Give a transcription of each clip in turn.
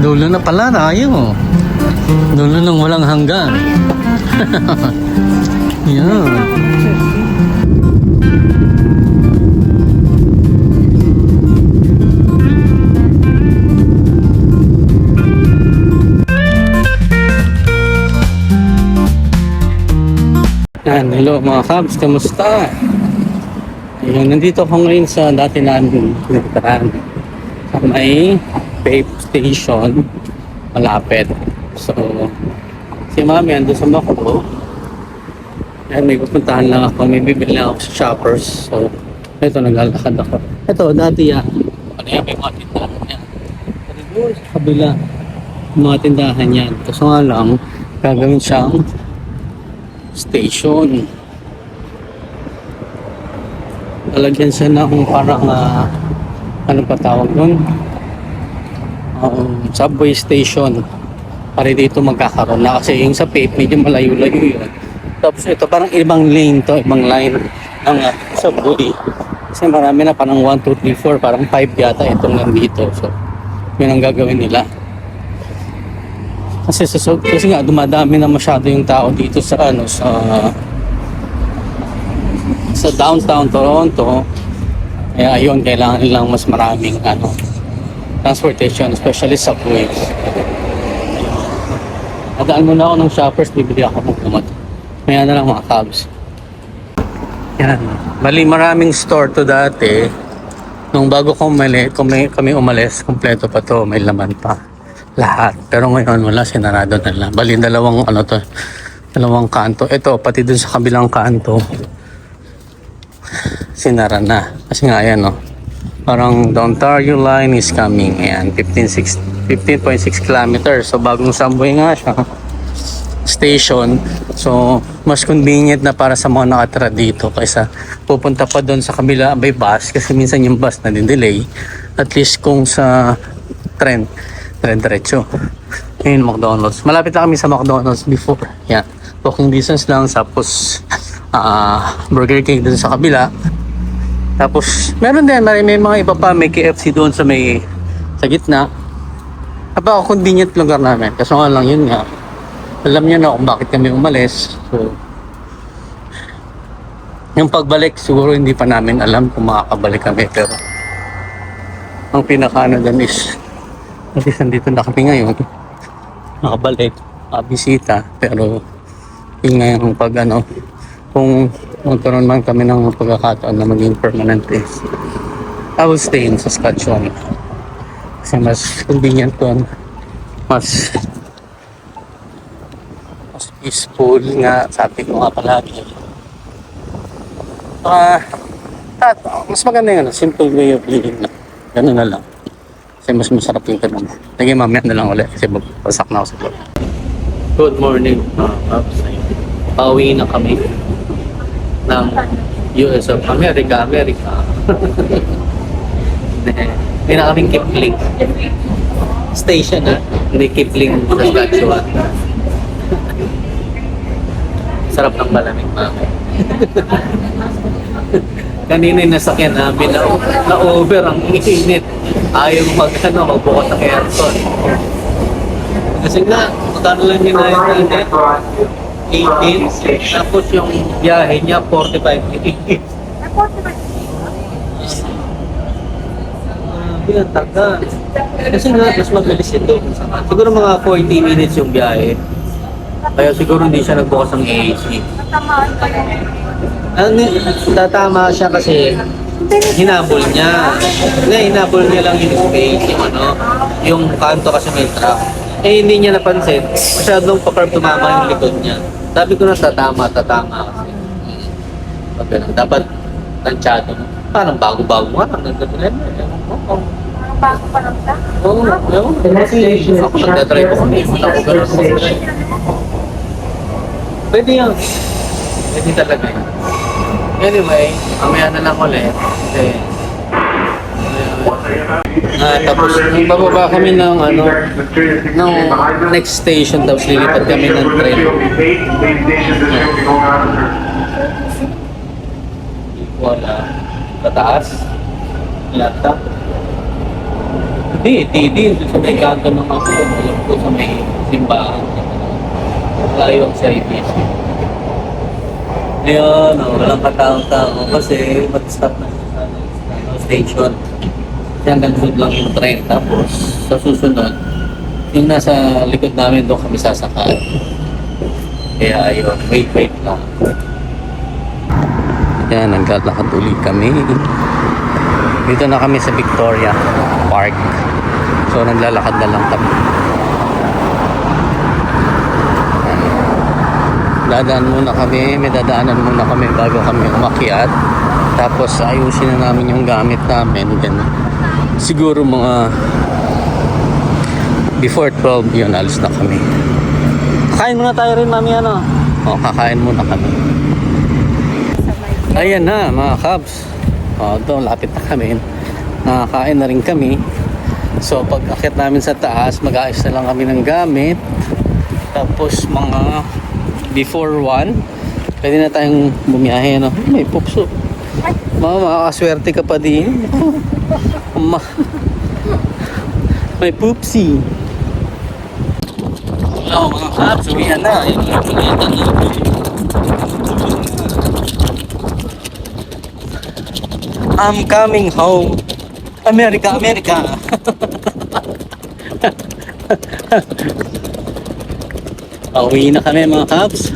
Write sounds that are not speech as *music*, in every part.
Dulo na pala tayo. Dulo ng walang hanggan. *laughs* Yan. Yan, hello mga kabs, kamusta? Ayun, nandito ako ngayon sa dati namin pinagtaraan. Sa may vape station, malapit. So, si mami ando sa Macdo. Ayan, may pupuntahan lang ako, may bibili lang ako sa shoppers. So, ito, naglalakad ako. Ito, dati yan. Ano yan, may mga tindahan yan. Doon sa kabila, mga tindahan yan. Kaso nga lang, gagawin siyang station. Lalagyan siya ng parang ah, ano pa tawag nun? Um, subway station. Para dito magkakaroon na kasi yung sa Pape medyo malayo-layo yun. Tapos ito parang ibang lane to, ibang line ng ah, subway. Kasi marami na parang 1, 2, 3, 4, parang 5 yata itong nandito. So, yun ang gagawin nila. Kasi sa so, kasi nga dumadami na masyado yung tao dito sa ano sa sa downtown Toronto. Kaya ayun, kailangan nilang mas maraming ano transportation, especially subways. Nadaan muna ako ng shoppers, bibili ako ng gamot. Maya na lang mga cabs. Yan. Bali, maraming store to dati. Nung bago ko umali, kami, kami umalis, kompleto pa to, may laman pa. Lahat. Pero ngayon, wala, sinarado na lang. Bali, dalawang, ano to, dalawang kanto. Ito, pati dun sa kabilang kanto, sinara na. Kasi nga, ayan, no. Parang the Ontario line is coming. Ayan, 15.6 15.6 kilometers. So, bagong subway nga siya station. So, mas convenient na para sa mga nakatira dito kaysa pupunta pa doon sa kabila by bus kasi minsan yung bus na delay At least kung sa tren, tren diretso. Ayun, McDonald's. Malapit na kami sa McDonald's before. Yan. Walking distance lang. Tapos, ah Burger King doon sa kabila. Tapos, meron din, may, may mga iba pa, may KFC doon sa may, sa gitna. Napaka convenient lugar namin. Kaso nga lang yun nga, alam niyo na kung bakit kami umalis. So, yung pagbalik, siguro hindi pa namin alam kung makakabalik kami. Pero, ang pinakaano dyan is, least nandito na kami ngayon. Nakabalik, makabisita. Pero, yun nga yung pag ano, kung magkaroon man kami ng pagkakataon na maging permanent is, I will stay in Saskatchewan. Kasi mas convenient doon. Mas mas peaceful nga, sabi ko nga palagi. Ah, at mas maganda ano, simple way of living. Ganun na lang. Kasi mas masarap yung ganun. Lagi mamaya na lang ulit kasi magpasak na ako sa. Good morning mga paps. Pauwi na kami ng US of America, America. *laughs* Hindi na kaming Kipling. Station na. Hindi Kipling Saskatchewan. Sarap ng malamig mami. *laughs* Kanina yung nasakyan namin na, na over ang init. Ayaw mag, ano, magbukas ng aircon. Kasi nga, magkano lang yun na yung init? 18. Tapos yung biyahe niya, 45 minutes. Grabe, ang tagal. Kasi nga, mas mabilis ito. Siguro mga 40 minutes yung biyahe. Kaya siguro hindi siya nagbukas ng AC. Ano, tatama siya kasi hinabol niya. Nga, hinabol niya lang yung space, yung ano, yung kanto kasi may truck. Eh, hindi niya napansin. Masyadong pa-curve tumama yung likod niya. Sabi ko na tatama, tatama kasi. Pag ganun, dapat tansyado mo. Parang bago-bago nga lang. Nagdadala mo. Oo. Bago pa lang siya. Oo, ewan ko. Kasi ako nagdadrive ako. Hindi mo na ako ganun. Pwede yan. Pwede talaga yun. Anyway, mamaya na lang ulit. Kasi, Ah, tapos bababa kami ng ano ng next station tapos lilipat kami ng train. Wala. Tataas. Laptop. Hindi, TD. Sa may kanto ng ako. Alam ko sa may simbahan. Layo sa IPC. Ngayon, oh, walang katao-tao kasi mag-stop na sa ano, station. Hanggang doon lang yung train. Tapos, sa susunod, yung nasa likod namin doon kami sasakay. Kaya yun, wait, wait lang. Yan, naglalakad ulit kami. Dito na kami sa Victoria Park. So, naglalakad na lang kami. Dadaan muna kami, may dadaanan muna kami bago kami umakyat. Tapos ayusin na namin yung gamit namin. Then, siguro mga before 12 yun, alis na kami. Kain muna tayo rin, mami, ano? O, kakain muna kami. Ayan na, mga Cubs. O, doon, lapit na kami. Nakakain na rin kami. So, pag akit namin sa taas, mag-aayos na lang kami ng gamit. Tapos, mga before 1, pwede na tayong bumiyahe, no? May pupso. Mama, makakaswerte ka pa din. *laughs* Ma May poopsie. Hello, mga Cubs. Uwihan na. Yung uwihan na. I'm coming home. America, America. *laughs* Pauwi na kami mga Cubs.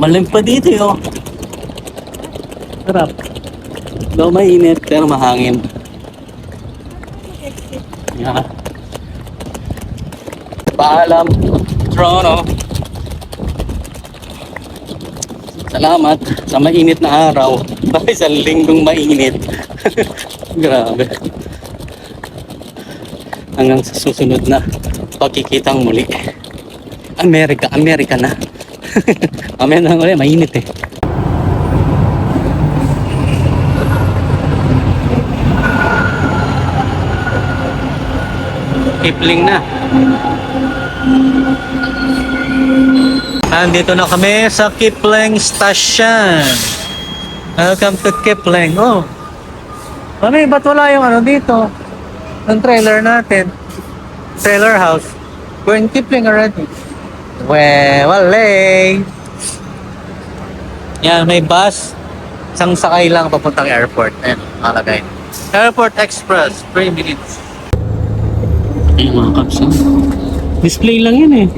Malim pa dito yo. Sarap. Daw mainit pero mahangin. *laughs* Yeah. Paalam, Toronto. Salamat sa mainit na araw. *laughs* Bakit sa linggong mainit? *laughs* Grabe. Hanggang sa susunod na pagkikitang muli. Amerika, Amerika na. Mamaya na ulit, mainit eh. Kipling na. Andito na kami sa Kipling Station. Welcome to Kipling. Oh. Mami, ba't wala yung ano dito? Ang trailer natin. Trailer house. We're in Kipling already. Well, wale. Yan, may bus. Isang sakay lang papuntang airport. Ayan, nakalagay. Airport Express, 3 minutes. Ay, mga caps yun. Display lang yun eh.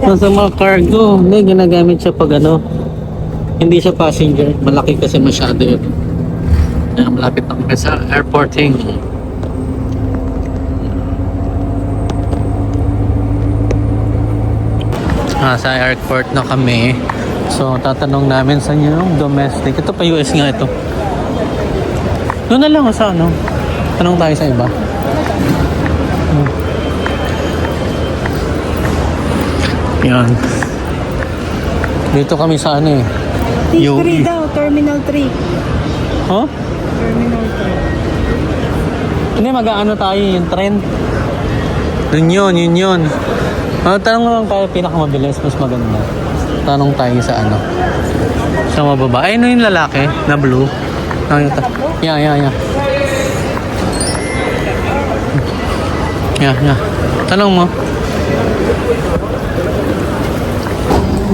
Nasa mga cargo, hindi ginagamit siya pag ano. Hindi siya passenger. Malaki kasi masyado yun. Kaya malapit na kami sa airporting. Ah, sa airport na kami. So, tatanong namin sa inyo yung domestic. Ito pa US nga ito. Doon na lang sa ano. Tanong tayo sa iba. Yan. Dito kami sa ano eh. T3 daw, Terminal 3. Huh? Terminal Hindi, mag-ano tayo yung trend. Yun yun, yun yun. Ah, tanong lang tayo pinakamabilis, mas maganda. Tanong tayo sa ano. Sa mababa. Ay, ano yung lalaki na blue? Nakita. Yeah, yeah, yeah. Yeah, yeah. Tanong mo.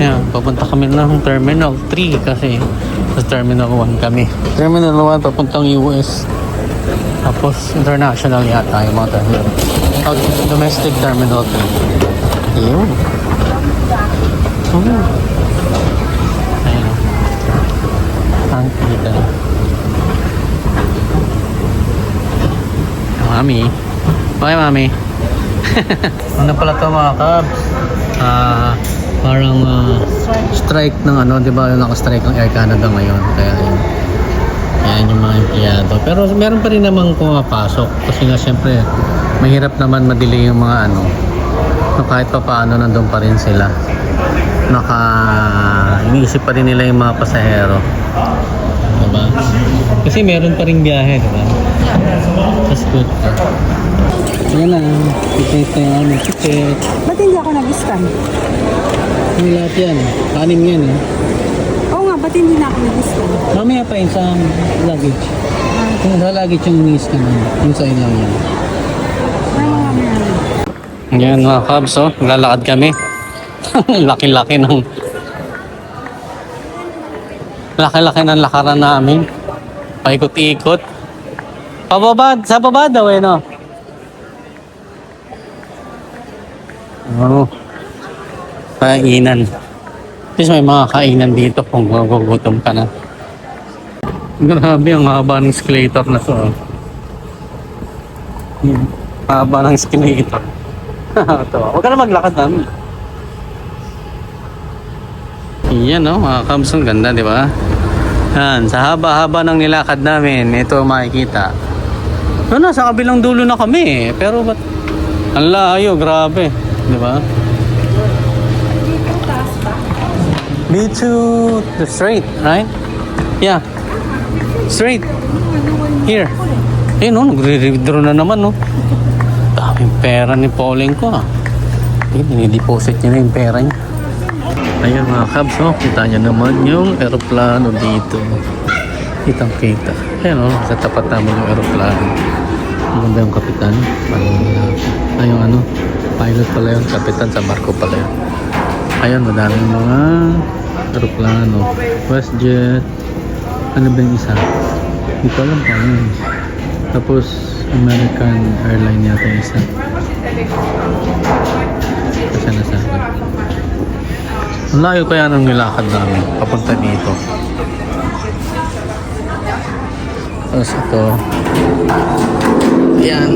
Yeah, papunta kami ng Terminal 3 kasi sa Terminal 1 kami. Terminal 1 papuntang US. Tapos international yata yung mga terminal. Oh, domestic terminal 3. Ayun. Oh. Ayun. Ang kita. Mami. Bye, mami. *laughs* ano pala to mga kabs? Ah, parang ah, strike ng ano, di ba? Naka-strike ng Air Canada ngayon. Kaya yun. Yan yung mga empleyado. Pero meron pa rin namang pumapasok. Kasi nga siyempre, mahirap naman madili yung mga ano. No, kahit pa paano nandun pa rin sila. Naka, iniisip pa rin nila yung mga pasahero. Diba? Kasi meron pa rin biyahe, diba? That's good. Yan na. Ticket na yung aming ticket. Ba't hindi ako nag-scan? Ano lahat yan? Anim yan eh. Oo nga, ba't hindi na ako nag-scan? Mamaya pa yun sa luggage. Ah, Kung lagi siyang ni-scan yung sa ilaw yan. Yan mga kabs, oh. Lalakad kami. *laughs* Laki-laki ng... Laki-laki ng lakaran namin. Paikot-ikot. Pababa, sa baba daw eh, no? Oo. Oh. Kainan. At may mga kainan dito kung magugutom ka na. Grabe, ang haba ng escalator na to. oh. Hmm. Haba ng escalator. *laughs* Ito. Huwag ka na maglakad namin. Yan no, mga kabs, ang ganda, di ba? Yan, sa haba-haba ng nilakad namin, ito makikita. No, nasa kabilang dulo na kami eh. Pero ba't ang layo, grabe. Di ba? B2 the straight, right? Yeah. Straight. Here. Eh no, nagre-withdraw na naman no. Daming pera ni Pauling ko ah. Eh, dinideposit niya na yung pera niya. Ayun mga kabs, oh, kita niyo naman yung aeroplano dito. Kitang kita. Ayan oh, sa tapat namin yung aeroplano. Maganda yung kapitan. Parang, uh, ano, pilot pala yun, kapitan sa barko pala yun. Ayun, madaming mga aeroplano. WestJet. Ano ba yung isa? Hindi ko alam pa yun. Tapos, American Airline yata yung isa. Kasi nasa. Ang layo kaya ng nilakad namin papunta dito. Tapos ito. Yan.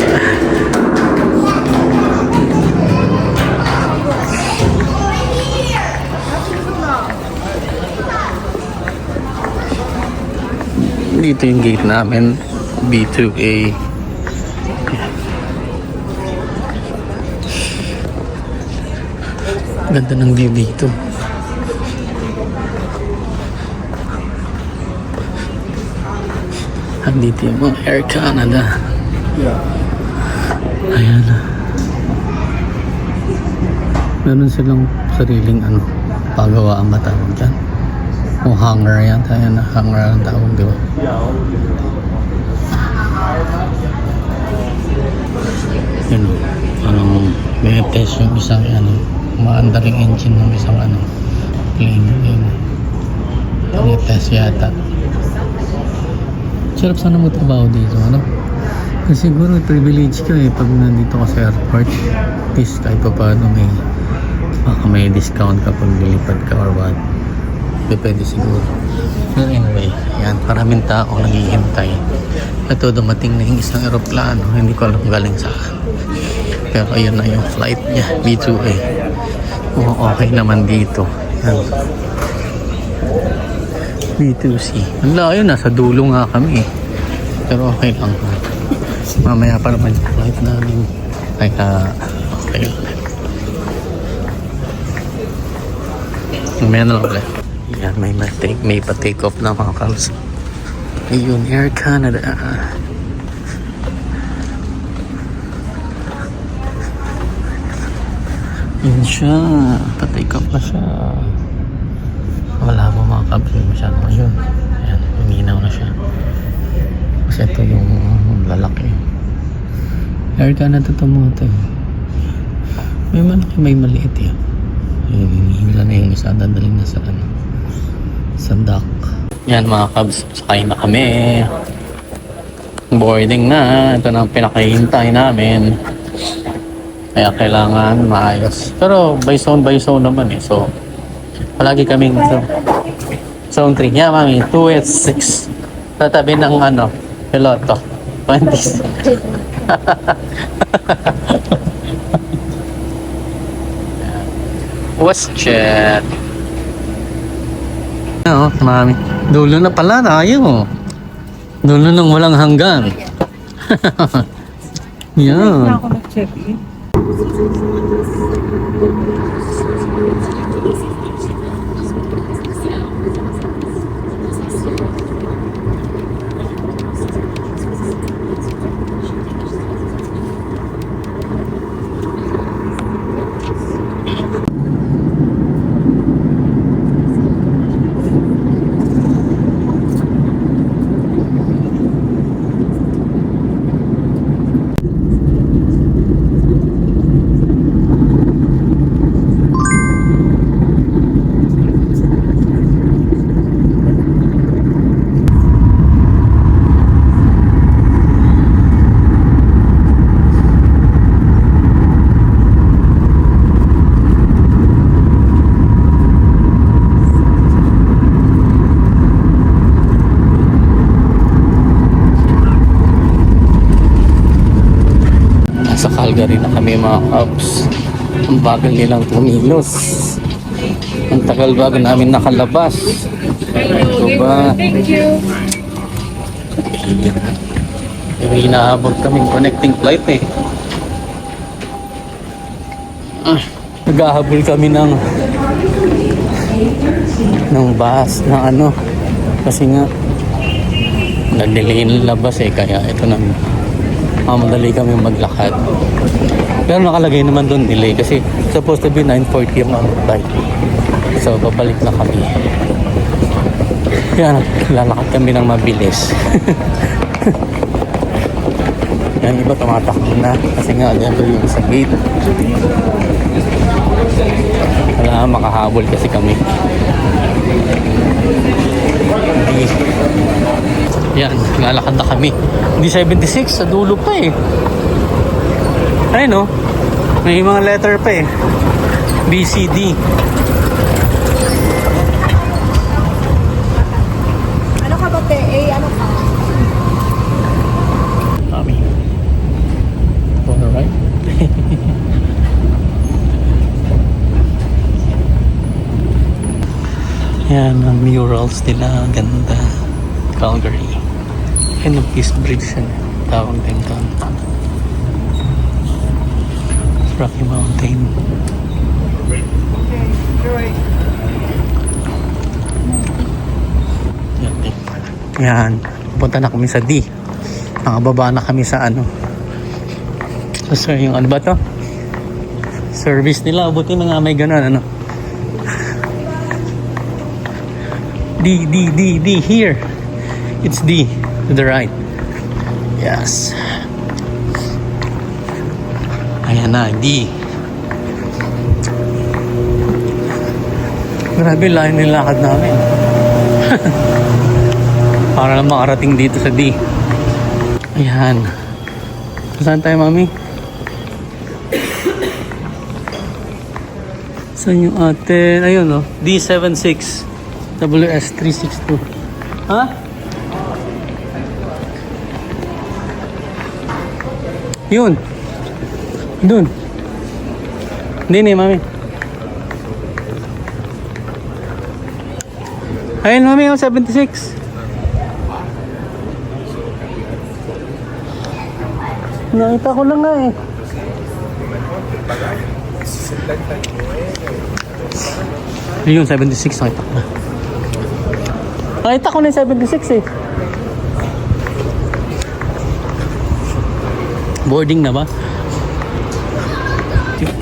Dito yung gate namin. B2A. Ganda ng view dito. Andito yung mga Air Canada. Ayan. Meron silang sariling ano, pagawa ang matawag O hangar yan. Tayo na hangar ang tawag, di ba? Yun. Anong may test yung isang ano, maandar yung engine ng isang ano, plane. Yun. May test yata. Sarap sana magtrabaho dito, ano? Kasi siguro privilege ka eh pag nandito ka sa airport. At least kahit pa paano may baka may discount kapag lilipad ka or what. Depende siguro. Pero anyway, yan. Maraming tao naghihintay. Ito, dumating na yung isang aeroplano. Hindi ko alam galing saan. Pero ayun na yung flight niya. B2A. Oo, okay naman dito. Yan. B2C. Ang layo, nasa dulo nga kami eh. Pero okay lang. Mamaya pa naman yung flight namin. Kaya, okay lang. Mamaya na lang ulit. Yan, may, take, may pa-take off na mga kals. Ayun, Air Canada. Yun siya. Pa-take off na siya. Wala mo mga kals. Yung masyado yun. Ayan, uminaw na siya. Kasi ito yung lalaki. Air Canada to mga to. eh. May malaki, may maliit eh. Yung hinihila na yung isa, dadalhin na sa ano. Sa dock. Yan mga kabs, sakay na kami. Boarding na. Ito na ang pinakahintay namin. Kaya kailangan maayos. Pero by zone by zone naman eh. So, palagi kaming so, zone 3. Yeah, mami. 2 at 6. Tatabi ng ano, piloto. 20s. *laughs* WestJet. Oo, mami. Dulo na pala tayo. Dulo nang walang hanggan. *laughs* Na kami mga Cubs. Ang bagal nilang tumilos. Ang tagal bago namin nakalabas. Ito ba? Thank you. May hinahabol kaming connecting flight eh. Ah, naghahabol kami ng ng bus na ano kasi nga nag-delay ng labas eh kaya ito na mamadali kami maglakad pero nakalagay naman doon delay kasi supposed to be 9.40 yung ang flight so babalik na kami kaya lalakad kami ng mabilis *laughs* Yan iba tumatakbo na kasi nga doon yung sa gate. Wala makahabol kasi kami. Yan, lalakad na kami. Hindi 76, sa dulo pa eh. Ayun no, may mga letter pa eh. BCD. Ano ka ba, te? Eh, ano ka? Kami. Alright. *laughs* Yan, ang murals nila. Ganda. Calgary. Yan ang Peace Bridge. Tawag din doon. Rocky Mountain. Yan, din. Yan. Punta na kami sa D. Nakababa na kami sa ano. So, sir, yung ano ba to? Service nila. Buti mga may ganun, ano. D, D, D, D. Here. It's D. To the right. Yes. Ayan na, D. Grabe, layo nilakad namin. *laughs* Para lang makarating dito sa D. Ayan. Saan tayo, mami? Saan yung atin? Ayun, oh. D76. WS362. Ha? Yun. Dun. Hindi ni, mami. Ayun, mami, yung 76. Nakita ko lang nga eh. Ayun, 76 nakita ko na. Nakita ko na yung 76 eh. Boarding na ba?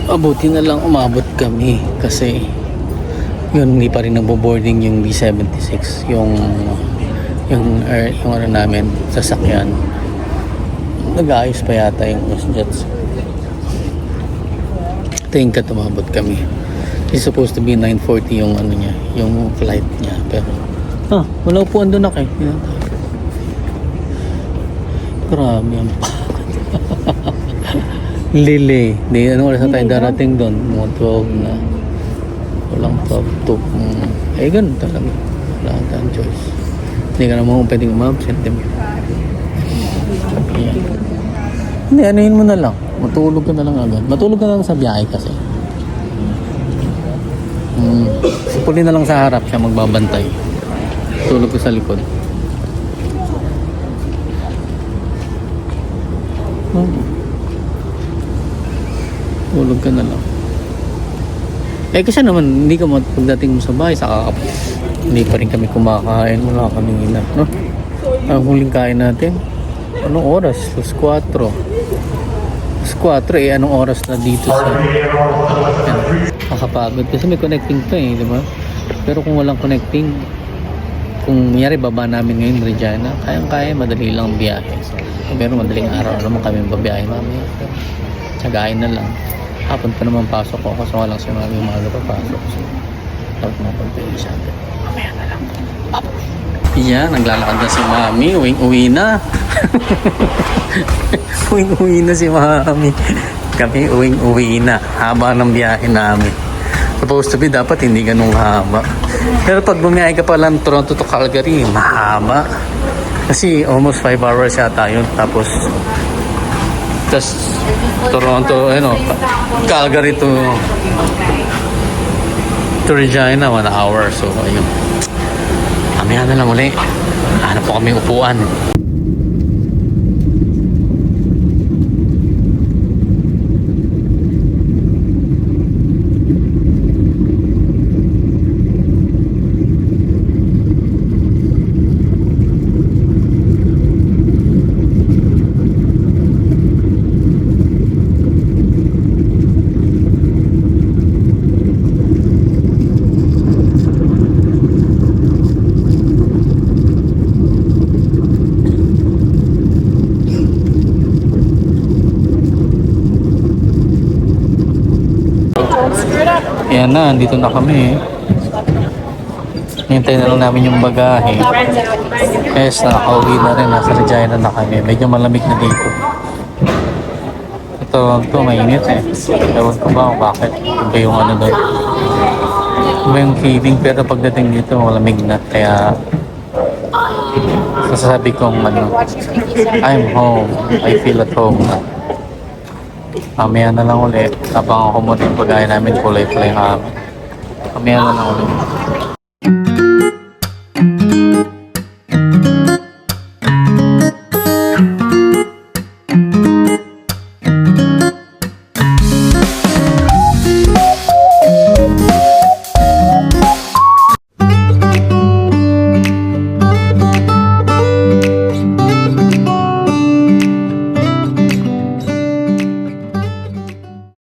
Abuti na lang umabot kami kasi yun hindi pa rin nagbo-boarding yung B76 yung yung air, yung ano namin sasakyan. Nag-aayos pa yata yung jets. Tingin ka tumabot kami. It's supposed to be 9.40 yung ano niya yung flight niya pero ah wala upuan doon ako eh grabe ang *laughs* Lili. Di, anong oras na tayo darating doon? Mga 12 na. Walang 12 to. Mm. Eh, ganun talaga. Wala kang choice. Hindi ka naman pwedeng umabsent. Di ba? Hindi, anuhin mo na lang. Matulog ka na lang agad. Matulog ka na lang sa biyahe kasi. Mm. Puli na lang sa harap siya magbabantay. Tulog ko sa likod. Tulog ka na lang. Eh kasi naman, hindi ka pagdating mo sa bahay, saka ka- hindi pa rin kami kumakain, wala kaming ina, no? Ang huling kain natin, anong oras? Alas 4. Alas 4, eh anong oras na dito sa... Nakakapagod kasi may connecting pa eh, di ba? Pero kung walang connecting, kung mayari baba namin ngayon Regina, kayang-kaya, madali lang ang biyahe. Pero madaling araw naman kami babiyahe mami. Tsagain na lang. Hapon pa naman pasok ko kasi walang si mami umaga pa pasok. So, dapat mapagpili siya. Mamaya na lang. Pap! Yan, naglalakad na si mami. Uwing-uwi na. *laughs* Uwing-uwi na si mami. Kami uwing-uwi na. Haba ng biyahe namin. Supposed to be dapat hindi ganun haba. Pero pag bumiyahe ka pa lang Toronto to Calgary, mahaba. Kasi almost 5 hours yata yun. Tapos Tapos Toronto, ano, Calgary to to Regina, one hour. So, ayun. Mamaya na lang uli. Hanap po kami upuan. Ayan na, andito na kami. Hintay na lang namin yung bagahe. Yes, nakauwi na rin. Nasa Regina na kami. Medyo malamig na dito. Ito, ito mainit eh. Ewan ko ba kung bakit. Iba yung ano doon. Iba yung feeling pero pagdating dito malamig na. Kaya sasabi kong ano, I'm home. I feel at home na. Mamaya na lang ulit. Habang ako muna yung pagkain namin, kulay-kulay kami. Mamaya na lang ulit.